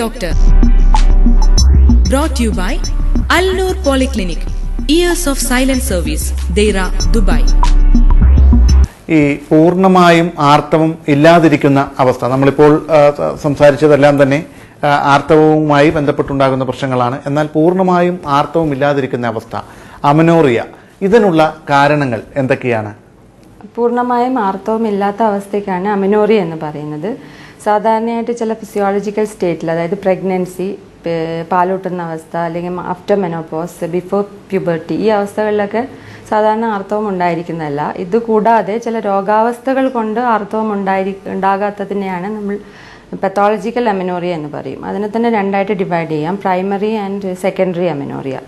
Doctor. Brought you by Al Noor polyclinic years of excellence service Deira Dubai. ഈ പൂർണമായും ആർത്തവം ഇല്ലാതിരിക്കുന്ന അവസ്ഥ നമ്മളിപ്പോൾ സംസാരിച്ചതെല്ലാം തന്നെ ആർത്തവവുമായി ബന്ധപ്പെട്ടുണ്ടാകുന്ന പ്രശ്നങ്ങളാണ്. എന്നാൽ പൂർണമായും ആർത്തവം ഇല്ലാതിരിക്കുന്ന അവസ്ഥ അമനോറിയ ഇതിനുള്ള കാരണങ്ങൾ എന്തൊക്കെയാണ്? പൂർണമായും ആർത്തവം ഇല്ലാത്ത അവസ്ഥയ്ക്കാണ് അമിനോറി എന്ന് പറയുന്നത്. സാധാരണയായിട്ട് ചില ഫിസിയോളജിക്കൽ സ്റ്റേറ്റിൽ അതായത് പ്രഗ്നൻസി പാലൂട്ടുന്ന അവസ്ഥ അല്ലെങ്കിൽ ആഫ്റ്റർ മെനോപോസ് ബിഫോർ പ്യൂബർട്ടി ഈ അവസ്ഥകളിലൊക്കെ സാധാരണ ആർത്തവം ഉണ്ടായിരിക്കുന്നതല്ല. ഇത് കൂടാതെ ചില രോഗാവസ്ഥകൾ കൊണ്ട് ആർത്തവം ഉണ്ടായി ഉണ്ടാകാത്തതിനെയാണ് നമ്മൾ പത്തോളജിക്കൽ അമിനോറിയ എന്ന് പറയും. അതിനെ തന്നെ രണ്ടായിട്ട് ഡിവൈഡ് ചെയ്യാം. Primary and secondary amenorrhoea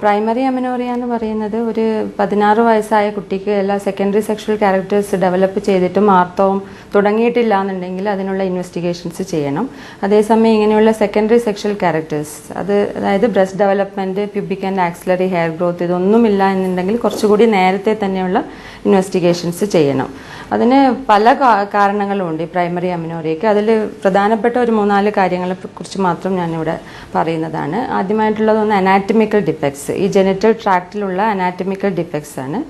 primary amenorrhoea എന്ന് പറയുന്നത് ഒരു പതിനാറ് വയസ്സായ കുട്ടിക്ക് എല്ലാ സെക്കൻഡറി സെക്ഷൽ ക്യാരക്ടേഴ്സ് ഡെവലപ്പ് ചെയ്തിട്ടും ആർത്തവം തുടങ്ങിയിട്ടില്ല എന്നുണ്ടെങ്കിൽ അതിനുള്ള ഇൻവെസ്റ്റിഗേഷൻസ് ചെയ്യണം. അതേസമയം ഇങ്ങനെയുള്ള സെക്കൻഡറി സെക്ഷൽ ക്യാരക്ടേഴ്സ് അത് അതായത് breast development pubic and axillary hair growth ഇതൊന്നുമില്ല എന്നുണ്ടെങ്കിൽ കുറച്ചുകൂടി നേരത്തെ തന്നെയുള്ള ഇൻവെസ്റ്റിഗേഷൻസ് ചെയ്യണം. അതിന് പല കാരണങ്ങളുമുണ്ട് ഈ പ്രൈമറി അമിനോറിയയ്ക്ക് അതിൽ പ്രധാനപ്പെട്ട ഒരു മൂന്നാൽ കാര്യങ്ങളെ കുറിച്ച് മാത്രം ഞാനിവിടെ പറയുന്നതാണ്. ആദ്യമായിട്ടുള്ളതൊന്ന് അനാറ്റമിക്കൽ ഡിഫക്ട്സ് ഈ ജെനിറ്റൽ ട്രാക്റ്റിലുള്ള അനാറ്റമിക്കൽ ഡിഫക്ട്സ് ആണ്.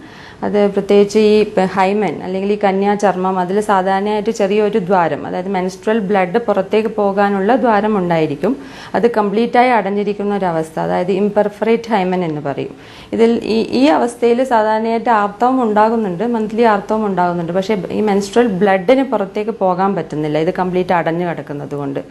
അത് പ്രത്യേകിച്ച് ഈ ഹൈമൻ അല്ലെങ്കിൽ ഈ കന്യാചർമ്മം അതിൽ സാധാരണയായിട്ട് ചെറിയൊരു ദ്വാരം അതായത് മെൻസ്ട്രൽ ബ്ലഡ് പുറത്തേക്ക് പോകാനുള്ള ദ്വാരം ഉണ്ടായിരിക്കും. അത് കംപ്ലീറ്റായി അടഞ്ഞിരിക്കുന്ന ഒരു അവസ്ഥ അതായത് ഇംപെർഫറേറ്റ് ഹൈമൻ എന്ന് പറയും. ഇതിൽ ഈ ഈ അവസ്ഥയിൽ സാധാരണയായിട്ട് ആർത്തവം ഉണ്ടാകുന്നുണ്ട് മന്ത്ലി ആർത്തവം ഉണ്ടാകുന്നുണ്ട്. പക്ഷേ ഈ മെൻസ്ട്രൽ ബ്ലഡിന് പുറത്തേക്ക് പോകാൻ പറ്റുന്നില്ല ഇത് കംപ്ലീറ്റ് അടഞ്ഞു കിടക്കുന്നത് കൊണ്ട്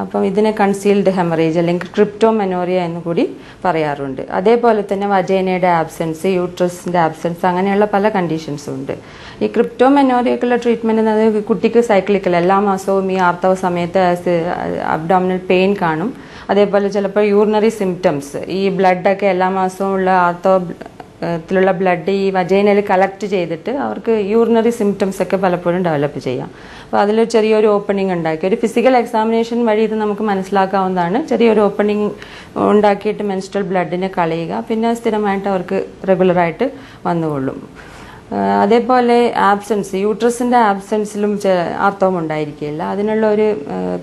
അപ്പം ഇതിനെ കൺസീൽഡ് ഹെമറേജ് അല്ലെങ്കിൽ ക്രിപ്റ്റോമെനോറിയ എന്ന് കൂടി പറയാറുണ്ട്. അതേപോലെ തന്നെ വജേനയുടെ ആബ്സെൻസ് യൂട്രസിന്റെ ആബ്സെൻസ് അങ്ങനെയുള്ള പല കണ്ടീഷൻസും ഉണ്ട്. ഈ ക്രിപ്റ്റോമെനോറിയക്കുള്ള ട്രീറ്റ്മെന്റ് എന്നത് കുട്ടിക്ക് സൈക്ലിക്കൽ എല്ലാ മാസവും ഈ ആർത്തവ സമയത്ത് അബ്ഡോമിനൽ പെയിൻ കാണും. അതേപോലെ ചിലപ്പോൾ യൂറിനറി സിംറ്റംസ് ഈ ബ്ലഡൊക്കെ എല്ലാ മാസവും ഉള്ള ആർത്തവ ത്തിലുള്ള ബ്ലഡ് ഈ വജൈനയിൽ കളക്ട് ചെയ്തിട്ട് അവർക്ക് യൂറിനറി സിംറ്റംസ് ഒക്കെ പലപ്പോഴും ഡെവലപ്പ് ചെയ്യാം. അപ്പോൾ അതിൽ ചെറിയൊരു ഓപ്പണിംഗ് ഉണ്ടാക്കി. ഒരു ഫിസിക്കൽ എക്സാമിനേഷൻ വഴി ഇത് നമുക്ക് മനസ്സിലാക്കാവുന്നതാണ്. ചെറിയൊരു ഓപ്പണിംഗ് ഉണ്ടാക്കിയിട്ട് മെൻസ്ട്രൽ ബ്ലഡിനെ കളയുക. പിന്നെ സ്ഥിരമായിട്ട് അവർക്ക് റെഗുലറായിട്ട് വന്നുകൊള്ളും. അതേപോലെ ആബ്സെൻസ് യൂട്രസിന്റെ ആബ്സെൻസിലും ആർത്തവം ഉണ്ടായിരിക്കില്ല അതിനുള്ള ഒരു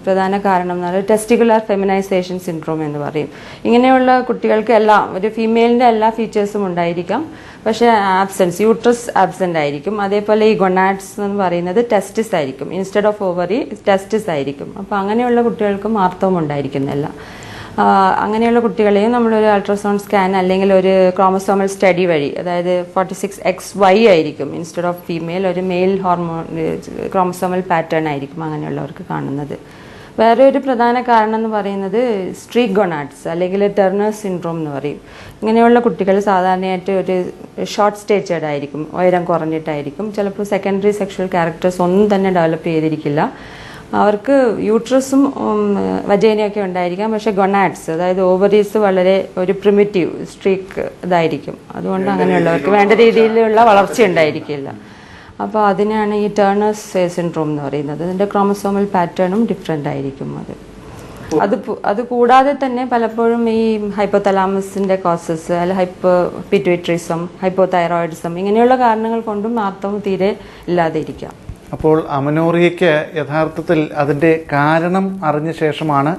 പ്രധാന കാരണം എന്ന് പറയുന്നത് ടെസ്റ്റിക്കുലർ ഫെമിനൈസേഷൻ സിൻഡ്രോം എന്ന് പറയും. ഇങ്ങനെയുള്ള കുട്ടികൾക്ക് എല്ലാം ഒരു ഫീമെയിലിന്റെ എല്ലാ ഫീച്ചേഴ്സും ഉണ്ടായിരിക്കാം. പക്ഷേ ആബ്സെൻസ് യൂട്രസ് ആബ്സെന്റ് ആയിരിക്കും. അതേപോലെ ഈ ഗൊണാഡ്സ് എന്ന് പറയുന്നത് ടെസ്റ്റിസ് ആയിരിക്കും. ഇൻസ്റ്റെഡ് ഓഫ് ഓവറി ടെസ്റ്റിസ് ആയിരിക്കും. അപ്പോൾ അങ്ങനെയുള്ള കുട്ടികൾക്കും ആർത്തവം ഉണ്ടായിരിക്കുന്നില്ല അങ്ങനെയുള്ള കുട്ടികളെയും നമ്മളൊരു അൾട്രാസൗണ്ട് സ്കാൻ അല്ലെങ്കിൽ ഒരു ക്രോമസോമൽ സ്റ്റഡി വഴി അതായത് ഫോർട്ടി സിക്സ് എക്സ് വൈ ആയിരിക്കും ഇൻസ്റ്റെഡ് ഓഫ് ഫീമെയിൽ ഒരു മെയിൽ ഹോർമോൺ ക്രോമസോമൽ പാറ്റേൺ ആയിരിക്കും അങ്ങനെയുള്ളവർക്ക് കാണുന്നത്. വേറെ ഒരു പ്രധാന കാരണം എന്ന് പറയുന്നത് സ്ട്രീ ഗൊണാഡ്സ് അല്ലെങ്കിൽ ടെർണർ സിൻഡ്രോം എന്ന് പറയും. ഇങ്ങനെയുള്ള കുട്ടികൾ സാധാരണയായിട്ട് ഒരു ഷോർട്ട് സ്റ്റേച്ചേർഡ് ആയിരിക്കും ഉയരം കുറഞ്ഞിട്ടായിരിക്കും. ചിലപ്പോൾ സെക്കൻഡറി സെക്ഷൽ ക്യാരക്ടേഴ്സ് ഒന്നും തന്നെ ഡെവലപ്പ് ചെയ്തിരിക്കില്ല. അവർക്ക് യൂട്രസും വജേനയൊക്കെ ഉണ്ടായിരിക്കാം. പക്ഷേ ഗൊണാഡ്സ് അതായത് ഓവറീസ് വളരെ ഒരു പ്രിമിറ്റീവ് സ്ട്രീക്ക് ഇതായിരിക്കും. അതുകൊണ്ട് അങ്ങനെയുള്ളവർക്ക് വേണ്ട രീതിയിലുള്ള വളർച്ച ഉണ്ടായിരിക്കില്ല. അപ്പോൾ അതിനാണ് ഈ ടേണേഴ്സ് സിൻഡ്രോം എന്ന് പറയുന്നത്. അതിന്റെ ക്രോമസോമൽ പാറ്റേണും ഡിഫറെന്റ് ആയിരിക്കും അത്. അത് അത് കൂടാതെ തന്നെ പലപ്പോഴും ഈ ഹൈപ്പോതലാമസിന്റെ കോസസ് അല്ല ഹൈപ്പോ പിറ്റുവിട്രിസം ഹൈപ്പോ തൈറോയിഡിസം ഇങ്ങനെയുള്ള കാരണങ്ങൾ കൊണ്ടും ആർത്തവം തീരെ ഇല്ലാതെ ഇരിക്കാം അപ്പോൾ അമനോറിയയ്ക്ക് യഥാർത്ഥത്തിൽ അതിന്റെ കാരണം അറിഞ്ഞ ശേഷമാണ്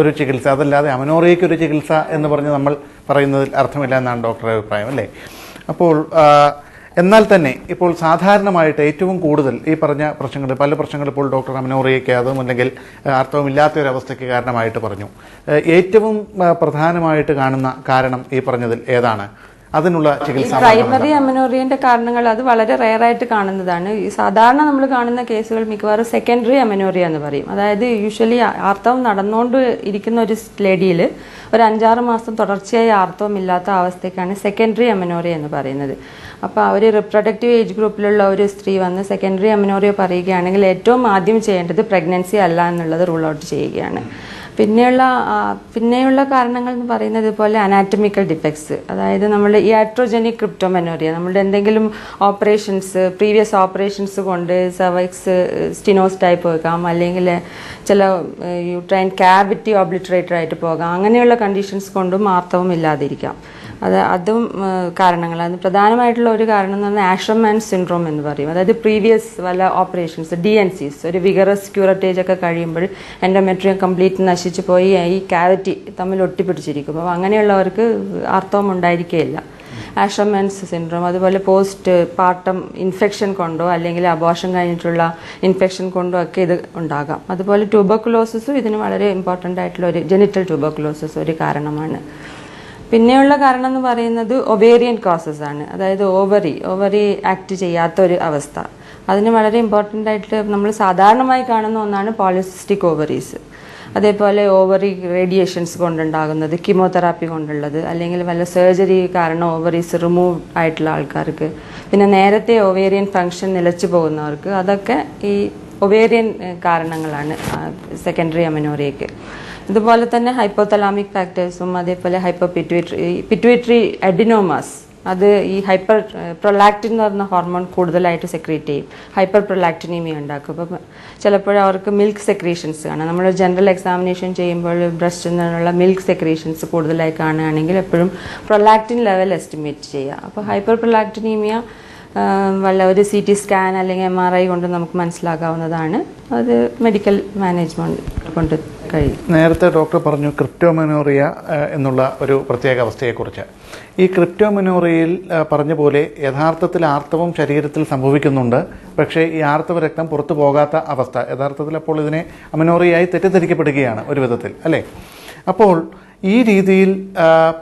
ഒരു ചികിത്സ. അതല്ലാതെ അമനോറിയയ്ക്ക് ഒരു ചികിത്സ എന്ന് പറഞ്ഞ് നമ്മൾ പറയുന്നതിൽ അർത്ഥമില്ല എന്നാണ് ഡോക്ടറുടെ അഭിപ്രായം അല്ലേ? അപ്പോൾ എന്നാൽ തന്നെ ഇപ്പോൾ സാധാരണമായിട്ട് ഏറ്റവും കൂടുതൽ ഈ പറഞ്ഞ പ്രശ്നങ്ങൾ പല പ്രശ്നങ്ങൾ ഇപ്പോൾ ഡോക്ടർ അമനോറിയയ്ക്ക് അതും അല്ലെങ്കിൽ അർത്ഥവുമില്ലാത്ത ഒരു അവസ്ഥയ്ക്ക് കാരണമായിട്ട് പറഞ്ഞു. ഏറ്റവും പ്രധാനമായിട്ട് കാണുന്ന കാരണം ഈ പറഞ്ഞതിൽ ഏതാണ്? അതിനുള്ള ചികിത്സ പ്രൈമറി അമനോറിയന്റെ കാരണങ്ങൾ അത് വളരെ റെയർ ആയിട്ട് കാണുന്നതാണ്. ഈ സാധാരണ നമ്മൾ കാണുന്ന കേസുകൾ മിക്കവാറും സെക്കൻഡറി അമനോറിയ എന്ന് പറയും. അതായത് യൂഷ്വലി ആർത്തവം നടന്നുകൊണ്ട് ഇരിക്കുന്ന ഒരു ലേഡിയിൽ ഒരു അഞ്ചാറ് മാസം തുടർച്ചയായി ആർത്തവം ഇല്ലാത്ത അവസ്ഥയ്ക്കാണ് സെക്കൻഡറി അമനോറിയ എന്ന് പറയുന്നത്. അപ്പോൾ അവർ റിപ്രൊഡക്റ്റീവ് ഏജ് ഗ്രൂപ്പിലുള്ള ഒരു സ്ത്രീ വന്ന് സെക്കൻഡറി അമനോറിയ പറയുകയാണെങ്കിൽ ഏറ്റവും ആദ്യം ചെയ്യേണ്ടത് പ്രഗ്നൻസി അല്ല എന്നുള്ളത് റൂൾ ഔട്ട് ചെയ്യുകയാണ്. പിന്നെയുള്ള പിന്നെയുള്ള കാരണങ്ങൾ എന്ന് പറയുന്നത് ഇതുപോലെ അനാറ്റമിക്കൽ ഡിഫക്ട്സ് അതായത് നമ്മൾ ഈ ആട്രോജനിക് ക്രിപ്റ്റോമെനോറിയ നമ്മളുടെ എന്തെങ്കിലും ഓപ്പറേഷൻസ് പ്രീവിയസ് ഓപ്പറേഷൻസ് കൊണ്ട് സെവക്സ് സ്റ്റിനോസ് ടൈപ്പ് വെക്കാം അല്ലെങ്കിൽ ചില യൂട്രൈൻ ക്യാവിറ്റി ഓബ്ലിറ്ററേറ്റർ ആയിട്ട് പോകാം. അങ്ങനെയുള്ള കണ്ടീഷൻസ് കൊണ്ടും ആർത്തവം ഇല്ലാതിരിക്കാം. അത് അതും കാരണങ്ങളാണ്. പ്രധാനമായിട്ടുള്ള ഒരു കാരണം എന്ന് പറഞ്ഞാൽ ആഷർമാൻ സിൻഡ്രോം എന്ന് പറയും. അതായത് പ്രീവിയസ് വല്ല ഓപ്പറേഷൻസ് ഡി എൻ സീസ് ഒരു വിഗറസ് ക്യൂററ്റേജ് ഒക്കെ കഴിയുമ്പോൾ എൻഡോമെട്രിയം കംപ്ലീറ്റ് നശിച്ചു പോയി ഈ കാവിറ്റി തമ്മിൽ ഒട്ടിപ്പിടിച്ചിരിക്കും. അപ്പോൾ അങ്ങനെയുള്ളവർക്ക് ആർത്തവം ഉണ്ടായിരിക്കുകയില്ല ആഷർമാൻസ് സിൻഡ്രോം അതുപോലെ പോസ്റ്റ് പാർട്ടം ഇൻഫെക്ഷൻ കൊണ്ടോ അല്ലെങ്കിൽ അബോഷം കഴിഞ്ഞിട്ടുള്ള ഇൻഫെക്ഷൻ കൊണ്ടോ ഒക്കെ ഇത് ഉണ്ടാകാം. അതുപോലെ ട്യൂബർക്കുലോസിസും ഇതിന് വളരെ ഇമ്പോർട്ടന്റ് ആയിട്ടുള്ള ഒരു ജെനിറ്റൽ ട്യൂബർക്കുലോസിസ് ഒരു കാരണമാണ്. പിന്നെയുള്ള കാരണം എന്ന് പറയുന്നത് ഒവേറിയൻ കോസസ് ആണ്. അതായത് ഓവറി ഓവറി ആക്ട് ചെയ്യാത്ത ഒരു അവസ്ഥ. അതിന് വളരെ ഇമ്പോർട്ടന്റ് ആയിട്ട് നമ്മൾ സാധാരണമായി കാണുന്ന ഒന്നാണ് പോളിസിസ്റ്റിക് ഓവറീസ് അതേപോലെ ഓവറി റേഡിയേഷൻസ് കൊണ്ടുണ്ടാകുന്നത് കീമോതെറാപ്പി കൊണ്ടുള്ളത് അല്ലെങ്കിൽ വല്ല സർജറി കാരണം ഓവറീസ് റിമൂവ് ആയിട്ടുള്ള ആൾക്കാർക്ക്. പിന്നെ നേരത്തെ ഒവേറിയൻ ഫങ്ഷൻ നിലച്ചു പോകുന്നവർക്ക് അതൊക്കെ ഈ ഒവേറിയൻ കാരണങ്ങളാണ് സെക്കൻഡറി അമിനോറിയയ്ക്ക് ഇതുപോലെ തന്നെ ഹൈപ്പോതലാമിക് ഫാക്ടേഴ്സും അതേപോലെ ഹൈപ്പോ പിറ്റ്യൂട്ടറി പിറ്റ്യൂട്ടറി അഡിനോമാസ് അത് ഈ ഹൈപ്പർ പ്രൊലാക്റ്റിൻ എന്ന് പറഞ്ഞ ഹോർമോൺ കൂടുതലായിട്ട് സെക്രീറ്റ് ചെയ്യും. ഹൈപ്പർ പ്രൊലാക്ടിനീമിയ ഉണ്ടാക്കും. അപ്പം ചിലപ്പോൾ അവർക്ക് മിൽക്ക് സെക്രീഷൻസ് കാണാം. നമ്മൾ ജനറൽ എക്സാമിനേഷൻ ചെയ്യുമ്പോൾ ബ്രസ്റ്റിൽ നിന്നുള്ള മിൽക്ക് സെക്രീഷൻസ് കൂടുതലായി കാണുകയാണെങ്കിൽ എപ്പോഴും പ്രൊലാക്റ്റിൻ ലെവൽ എസ്റ്റിമേറ്റ് ചെയ്യുക അപ്പോൾ ഹൈപ്പർ പ്രൊലാക്ടിനീമിയ വല്ല ഒരു സി ടി സ്കാൻ അല്ലെങ്കിൽ എം ആർ ഐ കൊണ്ട് നമുക്ക് മനസ്സിലാക്കാവുന്നതാണ്. അത് മെഡിക്കൽ മാനേജ്മെന്റ് കൊണ്ട് കഴിയും നേരത്തെ ഡോക്ടർ പറഞ്ഞു ക്രിപ്റ്റോമനോറിയ എന്നുള്ള ഒരു പ്രത്യേക അവസ്ഥയെക്കുറിച്ച്. ഈ ക്രിപ്റ്റോമനോറിയയിൽ പറഞ്ഞ പോലെ യഥാർത്ഥത്തിൽ ആർത്തവം ശരീരത്തിൽ സംഭവിക്കുന്നുണ്ട്. പക്ഷേ ഈ ആർത്തവ രക്തം പുറത്തു പോകാത്ത അവസ്ഥ യഥാർത്ഥത്തിൽ അപ്പോൾ ഇതിനെ അമനോറിയായി തെറ്റിദ്ധരിക്കപ്പെടുകയാണ് ഒരു വിധത്തിൽ അല്ലേ? അപ്പോൾ ഈ രീതിയിൽ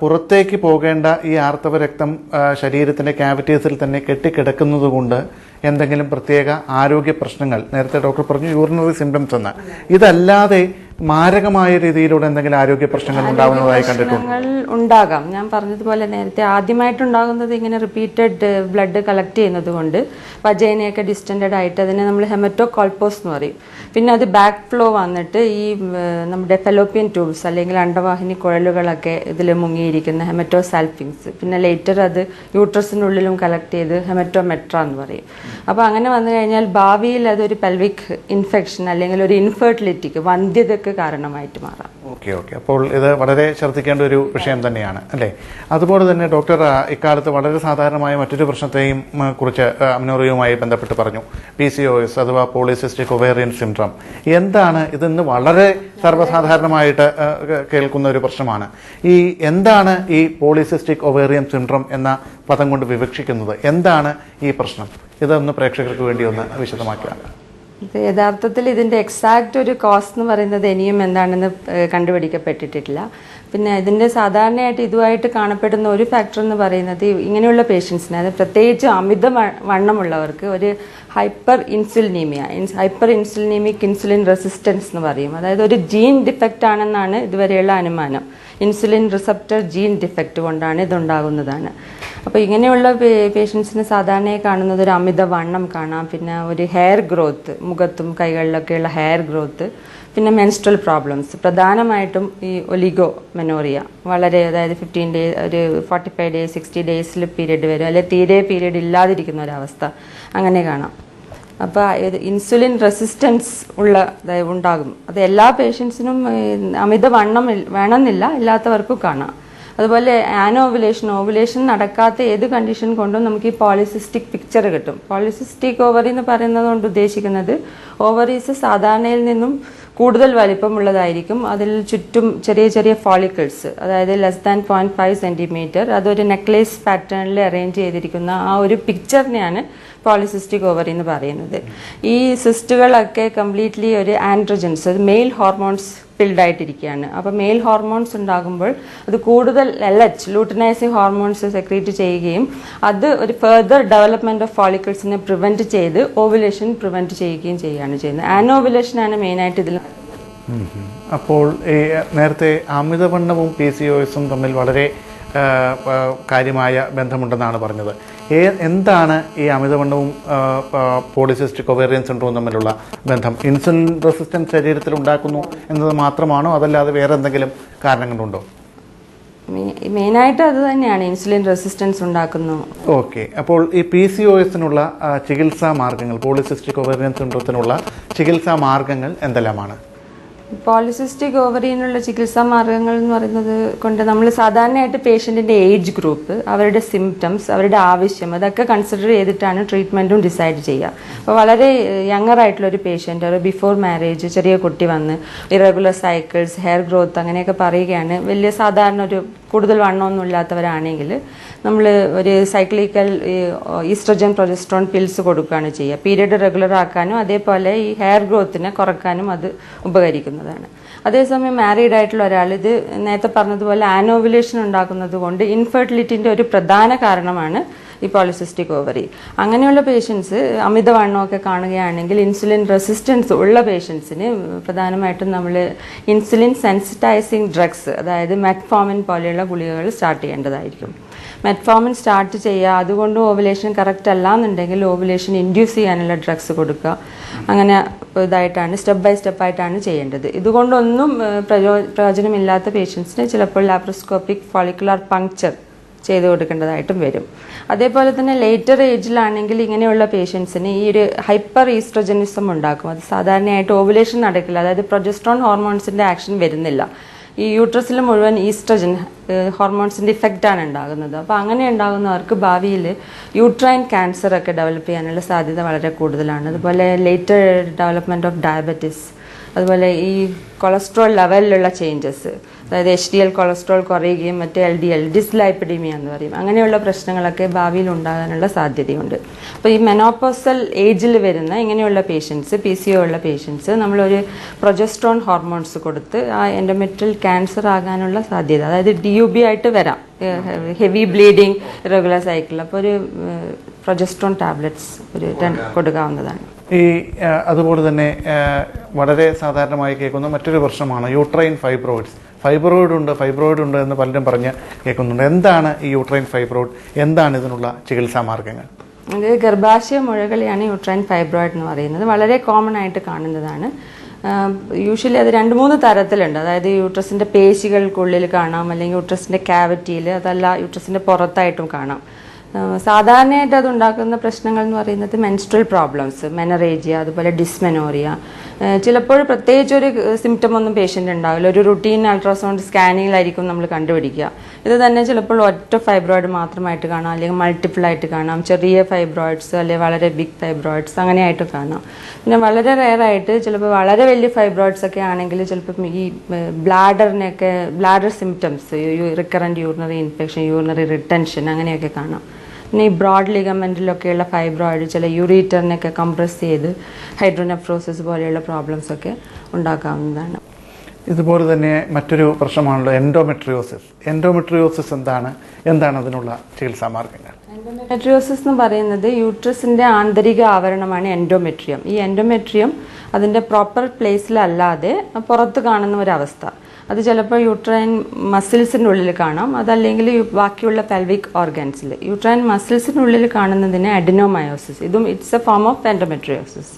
പുറത്തേക്ക് പോകേണ്ട ഈ ആർത്തവ രക്തം ശരീരത്തിന്റെ ശരീരത്തിന്റെ ക്യാവിറ്റീസിൽ തന്നെ കെട്ടിക്കിടക്കുന്നത് കൊണ്ട് എന്തെങ്കിലും പ്രത്യേക ആരോഗ്യ പ്രശ്നങ്ങൾ നേരത്തെ ഡോക്ടർ പറഞ്ഞു യൂറിനറി സിംറ്റംസ് എന്ന്. ഇതല്ലാതെ മാരകമായ രീതിയിലൂടെ എന്തെങ്കിലും ആരോഗ്യ പ്രശ്നങ്ങൾ ഉണ്ടാകുന്നതായി കണ്ടിട്ടുണ്ട്. ഉണ്ടാകാം. ഞാൻ പറഞ്ഞതുപോലെ നേരത്തെ ആദ്യമായിട്ടുണ്ടാകുന്നത് ഇങ്ങനെ റിപ്പീറ്റഡ് ബ്ലഡ് കളക്ട് ചെയ്യുന്നത് കൊണ്ട് വജൈനയൊക്കെ ഡിസ്റ്റൻഡഡ് ആയിട്ട് അതിനെ നമ്മൾ ഹെമറ്റോ കോൾപോസ് എന്ന് പറയും. പിന്നെ അത് ബാക്ക് ഫ്ലോ വന്നിട്ട് ഈ നമ്മുടെ ഫെലോപ്പിയൻ ട്യൂബ്സ് അല്ലെങ്കിൽ അണ്ടവാഹിനി കുഴലുകളൊക്കെ ഇതിൽ മുങ്ങിയിരിക്കുന്ന ഹെമറ്റോ സാൽഫിങ്സ് പിന്നെ ലേറ്റർ അത് യൂട്രസിനുള്ളിലും കളക്ട് ചെയ്ത് ഹെമറ്റോ മെട്ര എന്ന് പറയും. അപ്പോൾ അങ്ങനെ വന്നു കഴിഞ്ഞാൽ ഭാവിയിൽ അതൊരു പെൽവിക് ഇൻഫെക്ഷൻ അല്ലെങ്കിൽ ഒരു ഇൻഫെർട്ടിലിറ്റിക്ക് വന്ധ്യതയ്ക്ക് കാരണമായിട്ട് മാറാം. Okay okay. അപ്പോൾ ഇത് വളരെ ശ്രദ്ധിക്കേണ്ട ഒരു വിഷയം തന്നെയാണ് അല്ലേ? അതുപോലെ തന്നെ ഡോക്ടർ ഇക്കാലത്ത് വളരെ സാധാരണമായ മറ്റൊരു പ്രശ്നത്തെയും കുറിച്ച് അമിനോറിയുമായി ബന്ധപ്പെട്ട് പറഞ്ഞു. പി സി ഒ എസ് അഥവാ പോളിസിസ്റ്റിക് ഒവേറിയൻ സിൻഡ്രം എന്താണ് ഇതെന്ന് വളരെ സർവസാധാരണമായിട്ട് കേൾക്കുന്ന ഒരു പ്രശ്നമാണ്. ഈ എന്താണ് ഈ പോളിസിസ്റ്റിക് ഒവേറിയൻ സിൻഡ്രം എന്ന പദം കൊണ്ട് വിവക്ഷിക്കുന്നത്? എന്താണ് ഈ പ്രശ്നം? ഇതൊന്ന് പ്രേക്ഷകർക്ക് വേണ്ടി ഒന്ന് വിശദമാക്കുക യഥാർത്ഥത്തിൽ ഇതിന്റെ എക്സാക്ട് ഒരു കോസ് എന്ന് പറയുന്നത് ഇനിയും എന്താണെന്ന് കണ്ടുപിടിക്കപ്പെട്ടിട്ടില്ല. പിന്നെ ഇതിന്റെ സാധാരണയായിട്ട് ഇതുമായിട്ട് കാണപ്പെടുന്ന ഒരു ഫാക്ടർ എന്ന് പറയുന്നത് ഇങ്ങനെയുള്ള പേഷ്യൻസിന് അത് പ്രത്യേകിച്ച് അമിത വണ്ണമുള്ളവർക്ക് ഒരു hyperinsulinaemia hyperinsulinaemic insulin resistance എന്ന് പറയും. അതായത് ഒരു ജീൻ ഡിഫക്റ്റ് ആണെന്നാണ് ഇതുവരെയുള്ള അനുമാനം. ഇൻസുലിൻ റിസപ്റ്റർ ജീൻ ഡിഫക്റ്റ് കൊണ്ടാണ് ഇതുണ്ടാകുന്നതാണ്. അപ്പോൾ ഇങ്ങനെയുള്ള പേഷ്യൻസിന് സാധാരണയായി കാണുന്നത് ഒരു അമിത വണ്ണം കാണാം. പിന്നെ ഒരു ഹെയർ ഗ്രോത്ത് മുഖത്തും കൈകളിലൊക്കെയുള്ള ഹെയർ ഗ്രോത്ത് പിന്നെ മെൻസ്ട്രൽ പ്രോബ്ലംസ് പ്രധാനമായിട്ടും ഈ ഒലിഗോ മെനോറിയ വളരെ അതായത് ഫിഫ്റ്റീൻ ഡേ ഒരു ഫോർട്ടി ഫൈവ് ഡേയ്സ് സിക്സ്റ്റി ഡേയ്സിൽ പീരീഡ് വരും. അല്ലെങ്കിൽ തീരെ പീരീഡ് ഇല്ലാതിരിക്കുന്ന ഒരവസ്ഥ. അങ്ങനെ കാണാം. അപ്പോൾ ഇത് ഇൻസുലിൻ റെസിസ്റ്റൻസ് ഉള്ള ഉണ്ടാകും. അത് എല്ലാ പേഷ്യൻസിനും അമിത വണ്ണം വേണമെന്നില്ല. ഇല്ലാത്തവർക്കും കാണാം. അതുപോലെ ആനോവുലേഷൻ ഓവുലേഷൻ നടക്കാത്ത ഏത് കണ്ടീഷൻ കൊണ്ടും നമുക്ക് ഈ പോളിസിസ്റ്റിക് പിക്ചർ കിട്ടും. പോളിസിസ്റ്റിക് ഓവറി എന്ന് പറയുന്നത് കൊണ്ട് ഉദ്ദേശിക്കുന്നത് ഓവറീസ് സാധാരണയിൽ നിന്നും കൂടുതൽ വലിപ്പമുള്ളതായിരിക്കും. അതിൽ ചുറ്റും ചെറിയ ചെറിയ ഫോളിക്കിൾസ് അതായത് less than point five centimetre അതൊരു നെക്ലേസ് പാറ്റേണിൽ അറേഞ്ച് ചെയ്തിരിക്കുന്ന ആ ഒരു പിക്ചറിനെയാണ് പോളിസിസ്റ്റിക് ഓവറി എന്ന് പറയുന്നത്. ഈ സിസ്റ്റുകളൊക്കെ കംപ്ലീറ്റ്ലി ഒരു ആൻഡ്രജൻസ് മെയിൽ ഹോർമോൺസ് ഫിൽഡ് ആയിട്ടിരിക്കുകയാണ്. അപ്പോൾ മെയിൽ ഹോർമോൺസ് ഉണ്ടാകുമ്പോൾ അത് കൂടുതൽ L H luteinising hormones secrete ചെയ്യുകയും അത് ഒരു ഫെർദർ ഡെവലപ്മെന്റ് ഓഫ് ഫോളിക്കിൾസിനെ പ്രിവെന്റ് ചെയ്ത് ഓവുലേഷൻ പ്രിവെന്റ് ചെയ്യുകയും ചെയ്യുകയാണ് ചെയ്യുന്നത്. ആനോവുലേഷനാണ് മെയിനായിട്ട് ഇതിൽ. അപ്പോൾ നേരത്തെ അമിതവണ്ണവും പി സി ഒ എസും തമ്മിൽ വളരെ കാര്യമായ ബന്ധമുണ്ടെന്നാണ് പറഞ്ഞത്. എന്താണ് ഈ അമിതവണ്ണവും പോളിസിസ്റ്റിക് ഒവേറിയൻ സിൻഡ്രോം തമ്മിലുള്ള ബന്ധം? ഇൻസുലിൻ റെസിസ്റ്റൻസ് ശരീരത്തിൽ ഉണ്ടാക്കുന്നു എന്നത് മാത്രമാണോ? അതല്ലാതെ വേറെ എന്തെങ്കിലും കാരണങ്ങളുണ്ടോ? മെയിനായിട്ട് അത് തന്നെയാണ്. ഇൻസുലിൻ റെസിസ്റ്റൻസ് ഉണ്ടാക്കുന്നു. ഓക്കെ. അപ്പോൾ ഈ പി സി ഒ എസിനുള്ള ചികിത്സാ മാർഗങ്ങൾ പോളിസിസ്റ്റിക് ഒവേറിയൻ സിൻഡ്രോത്തിനുള്ള ചികിത്സാ മാർഗങ്ങൾ എന്തെല്ലാമാണ്? പോളിസിസ്റ്റിക് ഓവറിനുള്ള ചികിത്സാ മാർഗങ്ങൾ എന്ന് പറയുന്നത് കൊണ്ട് നമ്മൾ സാധാരണയായിട്ട് പേഷ്യന്റിന്റെ ഏജ് ഗ്രൂപ്പ് അവരുടെ സിംറ്റംസ് അവരുടെ ആവശ്യം അതൊക്കെ കൺസിഡർ ചെയ്തിട്ടാണ് ട്രീറ്റ്മെന്റും ഡിസൈഡ് ചെയ്യുക. അപ്പോൾ വളരെ യങ്ങർ ഒരു പേഷ്യന്റ് ഒരു ബിഫോർ മാരേജ് ചെറിയ കുട്ടി വന്ന് ഇറഗുലർ സൈക്കിൾസ് ഹെയർ ഗ്രോത്ത് അങ്ങനെയൊക്കെ പറയുകയാണ്. വലിയ സാധാരണ ഒരു കൂടുതൽ വണ്ണമൊന്നും ഇല്ലാത്തവരാണെങ്കിൽ നമ്മൾ ഒരു സൈക്ലിക്കൽ ഈസ്ട്രജൻ പ്രൊജസ്ട്രോൺ പിൽസ് കൊടുക്കുകയാണ് ചെയ്യുക. പീരീഡ് റെഗുലർ ആക്കാനും അതേപോലെ ഈ ഹെയർ ഗ്രോത്തിനെ കുറക്കാനും അത് ഉപകരിക്കുന്നതാണ് അതേസമയം മാരീഡ് ആയിട്ടുള്ള ഒരാൾ ഇത് നേരത്തെ പറഞ്ഞതുപോലെ ആനോവുലേഷൻ ഉണ്ടാക്കുന്നത് കൊണ്ട് ഇൻഫെർട്ടിലിറ്റിന്റെ ഒരു പ്രധാന കാരണമാണ്. ഈ പോളിസിസ്റ്റിക് ഓവറി അങ്ങനെയുള്ള പേഷ്യൻസ് അമിതവണ്ണമൊക്കെ കാണുകയാണെങ്കിൽ ഇൻസുലിൻ റെസിസ്റ്റൻസ് ഉള്ള പേഷ്യൻസിന് പ്രധാനമായിട്ടും നമ്മൾ ഇൻസുലിൻ സെൻസിറ്റൈസിങ് ഡ്രഗ്സ് അതായത് മെറ്റ്ഫോമിൻ പോലെയുള്ള ഗുളികകൾ സ്റ്റാർട്ട് ചെയ്യേണ്ടതായിരിക്കും. മെറ്റ്ഫോമിൻ സ്റ്റാർട്ട് ചെയ്യുക അതുകൊണ്ട് ഓവുലേഷൻ കറക്റ്റ് അല്ല എന്നുണ്ടെങ്കിൽ ഓവുലേഷൻ ഇൻഡ്യൂസ് ചെയ്യാനുള്ള ഡ്രഗ്സ് കൊടുക്കുക. അങ്ങനെ ഇതായിട്ടാണ് സ്റ്റെപ്പ് ബൈ സ്റ്റെപ്പായിട്ടാണ് ചെയ്യേണ്ടത്. ഇതുകൊണ്ടൊന്നും പ്രയോ പ്രയോജനമില്ലാത്ത പേഷ്യൻസിന് ചിലപ്പോൾ ലാപ്രോസ്കോപ്പിക് ഫോളിക്കുലാർ പങ്ക്ചർ ചെയ്തു കൊടുക്കേണ്ടതായിട്ടും വരും. അതേപോലെ തന്നെ ലേറ്റർ ഏജിലാണെങ്കിൽ ഇങ്ങനെയുള്ള പേഷ്യൻസിന് ഈ ഒരു ഹൈപ്പർ ഈസ്ട്രജനിസം ഉണ്ടാക്കും. അത് സാധാരണയായിട്ട് ഓവുലേഷൻ നടക്കില്ല. അതായത് പ്രൊജസ്ട്രോൺ ഹോർമോൺസിന്റെ ആക്ഷൻ വരുന്നില്ല. ഈ യൂട്രസിൽ മുഴുവൻ ഈസ്ട്രജൻ ഹോർമോൺസിന്റെ ഇഫക്റ്റാണ് ഉണ്ടാകുന്നത്. അപ്പോൾ അങ്ങനെ ഉണ്ടാകുന്നവർക്ക് ഭാവിയിൽ യൂട്രൈൻ ക്യാൻസർ ഒക്കെ ഡെവലപ്പ് ചെയ്യാനുള്ള സാധ്യത വളരെ കൂടുതലാണ്. അതുപോലെ ലേറ്റർ ഡെവലപ്മെന്റ് ഓഫ് ഡയബറ്റിസ് അതുപോലെ ഈ കൊളസ്ട്രോൾ ലെവലിലുള്ള ചേഞ്ചസ് അതായത് എച്ച് ഡി എൽ കൊളസ്ട്രോൾ കുറയുകയും മറ്റേ എൽ ഡി എൽ ഡിസ്ലൈപ്പിഡീമിയ എന്ന് പറയും. അങ്ങനെയുള്ള പ്രശ്നങ്ങളൊക്കെ ഭാവിയിൽ ഉണ്ടാകാനുള്ള സാധ്യതയുണ്ട്. അപ്പോൾ ഈ മെനോപ്പോസൽ ഏജിൽ വരുന്ന ഇങ്ങനെയുള്ള പേഷ്യൻസ് പി സി ഒ ഉള്ള പേഷ്യൻസ് നമ്മളൊരു പ്രൊജസ്ട്രോൺ ഹോർമോൺസ് കൊടുത്ത് ആ എൻഡോമെട്രൽ ക്യാൻസർ ആകാനുള്ള സാധ്യത അതായത് ഡി യു ബി ആയിട്ട് വരാം. ഹെവി ബ്ലീഡിങ് റെഗുലർ സൈക്കിൾ അപ്പോൾ ഒരു പ്രൊജസ്ട്രോൺ ടാബ്ലറ്റ്സ് ഒരു കൊടുക്കാവുന്നതാണ്. ഈ അതുപോലെ തന്നെ വളരെ സാധാരണമായി കേൾക്കുന്ന മറ്റൊരു പ്രശ്നമാണ് യൂട്രൈൻ ഫൈബ്രോയിഡ്സ്. ഫൈബ്രോയിഡ് ഉണ്ട് ഫൈബ്രോയിഡ് ഉണ്ട് എന്ന് പലരും പറഞ്ഞ് കേൾക്കുന്നുണ്ട്. എന്താണ് ഈ യൂട്രൈൻ ഫൈബ്രോയിഡ്? എന്താണ് ഇതിനുള്ള ചികിത്സാ മാർഗങ്ങൾ? ഇത് ഗർഭാശയ മുഴകളെയാണ് യൂട്രൈൻ ഫൈബ്രോയിഡ് എന്ന് പറയുന്നത്. വളരെ കോമൺ ആയിട്ട് കാണുന്നതാണ്. യൂഷ്വലി അത് രണ്ട് മൂന്ന് തരത്തിലുണ്ട്. അതായത് യൂട്രസിന്റെ പേശികൾക്കുള്ളിൽ കാണാം അല്ലെങ്കിൽ യൂട്രസിന്റെ ക്യാവിറ്റിയിൽ അതല്ല യൂട്രസിന്റെ പുറത്തായിട്ടും കാണാം. സാധാരണയായിട്ട് അത് ഉണ്ടാക്കുന്ന പ്രശ്നങ്ങൾ എന്ന് പറയുന്നത് മെൻസ്ട്രൽ പ്രോബ്ലംസ് മെനറേജിയ അതുപോലെ ഡിസ്മെനോറിയ ചിലപ്പോൾ പ്രത്യേകിച്ച് ഒരു സിംറ്റം ഒന്നും പേഷ്യന്റ് ഉണ്ടാവില്ല. ഒരു റുട്ടീൻ അൾട്രാസൗണ്ട് സ്കാനിങ്ങിലായിരിക്കും നമ്മൾ കണ്ടുപിടിക്കുക. ഇത് തന്നെ ചിലപ്പോൾ ഒറ്റ ഫൈബ്രോയിഡ് മാത്രമായിട്ട് കാണാം അല്ലെങ്കിൽ മൾട്ടിപ്പിൾ ആയിട്ട് കാണാം. ചെറിയ ഫൈബ്രോയിഡ്സ് അല്ലെങ്കിൽ വളരെ ബിഗ് ഫൈബ്രോയിഡ്സ് അങ്ങനെയായിട്ട് കാണാം. പിന്നെ വളരെ റെയർ ആയിട്ട് ചിലപ്പോൾ വളരെ വലിയ ഫൈബ്രോയിഡ്സ് ഒക്കെ ആണെങ്കിൽ ചിലപ്പോൾ ഈ ബ്ലാഡറിനെയൊക്കെ bladder symptoms recurrent urinary infection urinary retention അങ്ങനെയൊക്കെ കാണാം. പിന്നെ ഈ ബ്രോഡ് ലിഗമെന്റിലൊക്കെയുള്ള ഫൈബ്രോയിഡ് ചില യൂറീറ്ററിനൊക്കെ കംപ്രസ് ചെയ്ത് ഹൈഡ്രോനെഫ്രോസിസ് പോലെയുള്ള പ്രോബ്ലംസൊക്കെ ഉണ്ടാക്കാവുന്നതാണ്. ഇതുപോലെ തന്നെ മറ്റൊരു പ്രശ്നമാണല്ലോ എൻഡോമെട്രിയോസിസ് എൻഡോമെട്രിയോസിസ് എന്താണ്? എന്താണ് അതിനുള്ള ചികിത്സാ മാർഗങ്ങൾ? എൻഡോമെട്രിയോസിസ് എന്ന് പറയുന്നത് യൂട്രസിന്റെ ആന്തരിക ആവരണമാണ് എൻഡോമെട്രിയം ഈ എൻഡോമെട്രിയം അതിന്റെ പ്രോപ്പർ പ്ലേസിലല്ലാതെ പുറത്ത് കാണുന്ന ഒരവസ്ഥ. അത് ചിലപ്പോൾ യൂട്രൈൻ മസിൽസിന്റെ ഉള്ളിൽ കാണാം. അതല്ലെങ്കിൽ ബാക്കിയുള്ള പെൽവിക് ഓർഗൻസിൽ യൂട്രൈൻ മസിൽസിന്റെ ഉള്ളിൽ കാണുന്നതിന് അഡിനോമയോസിസ് ഇതും it's a form of endometriosis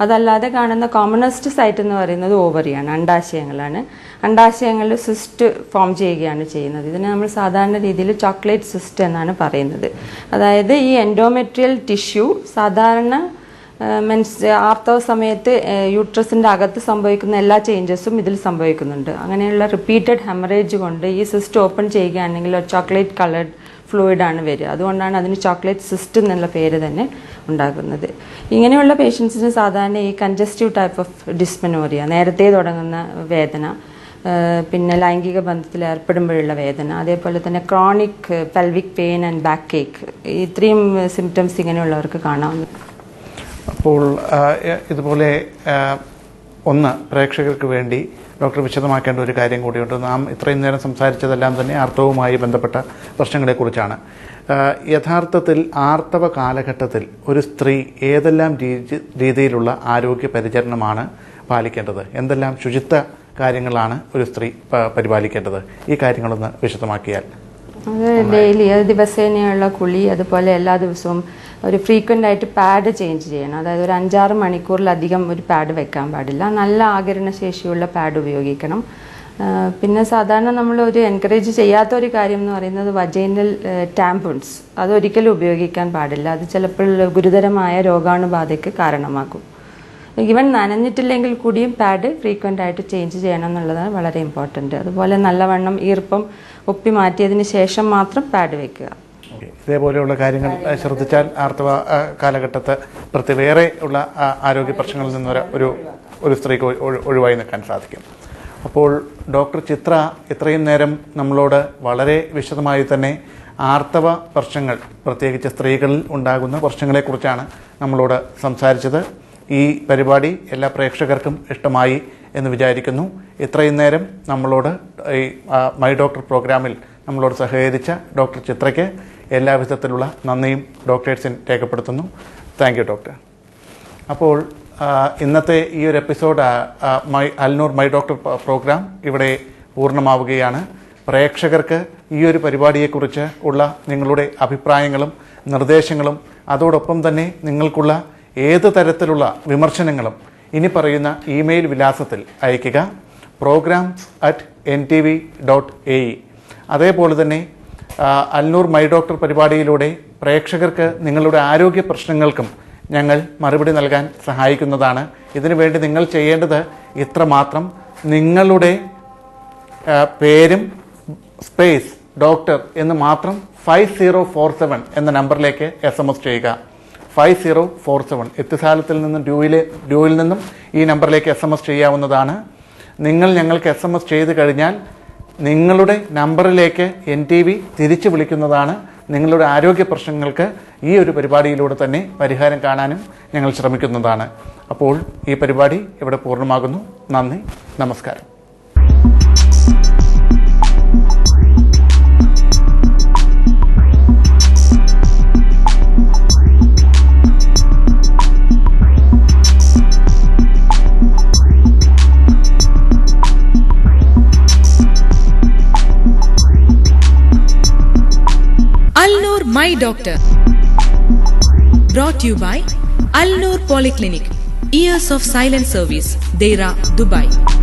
അതല്ലാതെ കാണുന്ന കോമണസ്റ്റ് സൈറ്റ് എന്ന് പറയുന്നത് ഓവറിയാണ് അണ്ടാശയങ്ങളാണ്. അണ്ടാശയങ്ങളിൽ സിസ്റ്റ് ഫോം ചെയ്യുകയാണ് ചെയ്യുന്നത്. ഇതിനെ നമ്മൾ സാധാരണ രീതിയിൽ ചോക്ലേറ്റ് സിസ്റ്റ് എന്നാണ് പറയുന്നത്. അതായത് ഈ എൻഡോമെട്രിയൽ ടിഷ്യൂ സാധാരണ മെൻസ് ആർത്തവ സമയത്ത് യൂട്രസിന്റെ അകത്ത് സംഭവിക്കുന്ന എല്ലാ ചേഞ്ചസും ഇതിൽ സംഭവിക്കുന്നുണ്ട്. അങ്ങനെയുള്ള റിപ്പീറ്റഡ് ഹെമറേജ് കൊണ്ട് ഈ സിസ്റ്റ് ഓപ്പൺ ചെയ്യുകയാണെങ്കിൽ ഒരു ചോക്ലേറ്റ് കളർഡ് ഫ്ലൂയിഡാണ് വരിക. അതുകൊണ്ടാണ് അതിന് ചോക്ലേറ്റ് സിസ്റ്റ് എന്നുള്ള പേര് തന്നെ ഉണ്ടാകുന്നത് ഇങ്ങനെയുള്ള പേഷ്യൻസിന് സാധാരണ ഈ കൺജസ്റ്റീവ് ടൈപ്പ് ഓഫ് ഡിസ്മെനോറിയ നേരത്തെ തുടങ്ങുന്ന വേദന പിന്നെ ലൈംഗിക ബന്ധത്തിൽ ഏർപ്പെടുമ്പോഴുള്ള വേദന അതേപോലെ തന്നെ chronic pelvic pain and back ache ഇത്രയും സിംറ്റംസ് ഇങ്ങനെയുള്ളവർക്ക് കാണാവുന്നത് അപ്പോൾ ഇതുപോലെ ഒന്ന് പ്രേക്ഷകർക്ക് വേണ്ടി ഡോക്ടർ വിശദമാക്കേണ്ട ഒരു കാര്യം കൂടിയുണ്ട്. നാം ഇത്രയും നേരം സംസാരിച്ചതെല്ലാം തന്നെ ആർത്തവവുമായി ബന്ധപ്പെട്ട പ്രശ്നങ്ങളെക്കുറിച്ചാണ്. യഥാർത്ഥത്തിൽ ആർത്തവ കാലഘട്ടത്തിൽ ഒരു സ്ത്രീ ഏതെല്ലാം രീതിയിലുള്ള ആരോഗ്യ പരിചരണമാണ് പാലിക്കേണ്ടത്? എന്തെല്ലാം ശുചിത്വ കാര്യങ്ങളാണ് ഒരു സ്ത്രീ പരിപാലിക്കേണ്ടത്? ഈ കാര്യങ്ങളൊന്ന് വിശദമാക്കിയാൽ ഡെയിലി ദിവസേനയുള്ള കുളി അതുപോലെ എല്ലാ ദിവസവും ഒരു ഫ്രീക്വന്റ് ആയിട്ട് പാഡ് ചേഞ്ച് ചെയ്യണം. അതായത് ഒരു അഞ്ചാറ് മണിക്കൂറിലധികം ഒരു പാഡ് വെക്കാൻ പാടില്ല. നല്ല ആകരണ ശേഷിയുള്ള പാഡ് ഉപയോഗിക്കണം. പിന്നെ സാധാരണ നമ്മൾ ഒരു എൻകറേജ് ചെയ്യാത്ത ഒരു കാര്യം എന്ന് പറയുന്നത് വജൈനൽ ടാമ്പുൺസ് അതൊരിക്കലും ഉപയോഗിക്കാൻ പാടില്ല. അത് ചിലപ്പോൾ ഗുരുതരമായ രോഗാണുബാധയ്ക്ക് കാരണമാകും. ഈവൻ നനഞ്ഞിട്ടില്ലെങ്കിൽ കൂടിയും പാഡ് ഫ്രീക്വന്റ് ആയിട്ട് ചേഞ്ച് ചെയ്യണം എന്നുള്ളതാണ് വളരെ ഇമ്പോർട്ടന്റ് അതുപോലെ നല്ലവണ്ണം ഈർപ്പം ഒപ്പി മാറ്റിയതിന് ശേഷം മാത്രം പാഡ് വെക്കുക. ഇതേപോലെയുള്ള കാര്യങ്ങൾ ശ്രദ്ധിച്ചാൽ ആർത്തവ കാലഘട്ടത്തെ പ്രത്യേക ഉള്ള ആരോഗ്യ പ്രശ്നങ്ങളിൽ നിന്ന് ഒരു- ഒരു സ്ത്രീക്ക് ഒഴി- ഒഴി- ഒഴിവായി നിൽക്കാൻ സാധിക്കും. അപ്പോൾ ഡോക്ടർ ചിത്ര ഇത്രയും നേരം നമ്മളോട് വളരെ വിശദമായി തന്നെ ആർത്തവ പ്രശ്നങ്ങൾ പ്രത്യേകിച്ച് സ്ത്രീകളിൽ ഉണ്ടാകുന്ന പ്രശ്നങ്ങളെക്കുറിച്ചാണ് നമ്മളോട് സംസാരിച്ചത്. ഈ പരിപാടി എല്ലാ പ്രേക്ഷകർക്കും ഇഷ്ടമായി എന്ന് വിചാരിക്കുന്നു. ഇത്രയും നേരം നമ്മളോട് ഈ മൈ ഡോക്ടർ പ്രോഗ്രാമിൽ നമ്മളോട് സഹകരിച്ച ഡോക്ടർ ചിത്രയ്ക്ക് എല്ലാ വിധത്തിലുള്ള നന്ദിയും ഡോക്ടേഴ്സിൻ രേഖപ്പെടുത്തുന്നു. താങ്ക് യു ഡോക്ടർ അപ്പോൾ ഇന്നത്തെ ഈ ഒരു episode my Al Noor my doctor programme ഇവിടെ പൂർണമാവുകയാണ്. പ്രേക്ഷകർക്ക് ഈ ഒരു പരിപാടിയെക്കുറിച്ച് ഉള്ള നിങ്ങളുടെ അഭിപ്രായങ്ങളും നിർദ്ദേശങ്ങളും അതോടൊപ്പം തന്നെ നിങ്ങൾക്കുള്ള ഏത് തരത്തിലുള്ള വിമർശനങ്ങളും ഇനി പറയുന്ന ഇമെയിൽ വിലാസത്തിൽ അയയ്ക്കുക. Programs at N T V dot A E അതേപോലെ തന്നെ അൽനൂർ മൈ ഡോക്ടർ പരിപാടിയിലൂടെ പ്രേക്ഷകർക്ക് നിങ്ങളുടെ ആരോഗ്യ പ്രശ്നങ്ങൾക്കും ഞങ്ങൾ മറുപടി നൽകാൻ സഹായിക്കുന്നതാണ്. ഇതിനുവേണ്ടി നിങ്ങൾ ചെയ്യേണ്ടത് ഇത്രമാത്രം നിങ്ങളുടെ പേരും സ്പേസ് ഡോക്ടർ എന്ന് മാത്രം ഫൈവ് സീറോ ഫോർ സെവൻ എന്ന നമ്പറിലേക്ക് എസ് എം എസ് ചെയ്യുക. ഫൈവ് സീറോ ഫോർ സെവൻ എത്തിസാലത്തിൽ നിന്നും ഡ്യൂയിലെ ഡ്യൂയിൽ നിന്നും ഈ നമ്പറിലേക്ക് എസ് എം എസ് ചെയ്യാവുന്നതാണ്. നിങ്ങൾ ഞങ്ങൾക്ക് എസ് എം എസ് ചെയ്ത് കഴിഞ്ഞാൽ നിങ്ങളുടെ നമ്പറിലേക്ക് എൻ ടി വി തിരിച്ചു വിളിക്കുന്നതാണ് നിങ്ങളുടെ ആരോഗ്യ പ്രശ്നങ്ങൾക്ക് ഈ ഒരു പരിപാടിയിലൂടെ തന്നെ പരിഹാരം കാണാനും ഞങ്ങൾ ശ്രമിക്കുന്നതാണ്. അപ്പോൾ ഈ പരിപാടി ഇവിടെ പൂർണമാകുന്നു. നന്ദി. നമസ്കാരം. Doctor. Brought to you by Alnur Polyclinic. Years of Silent Service. Deira, Dubai.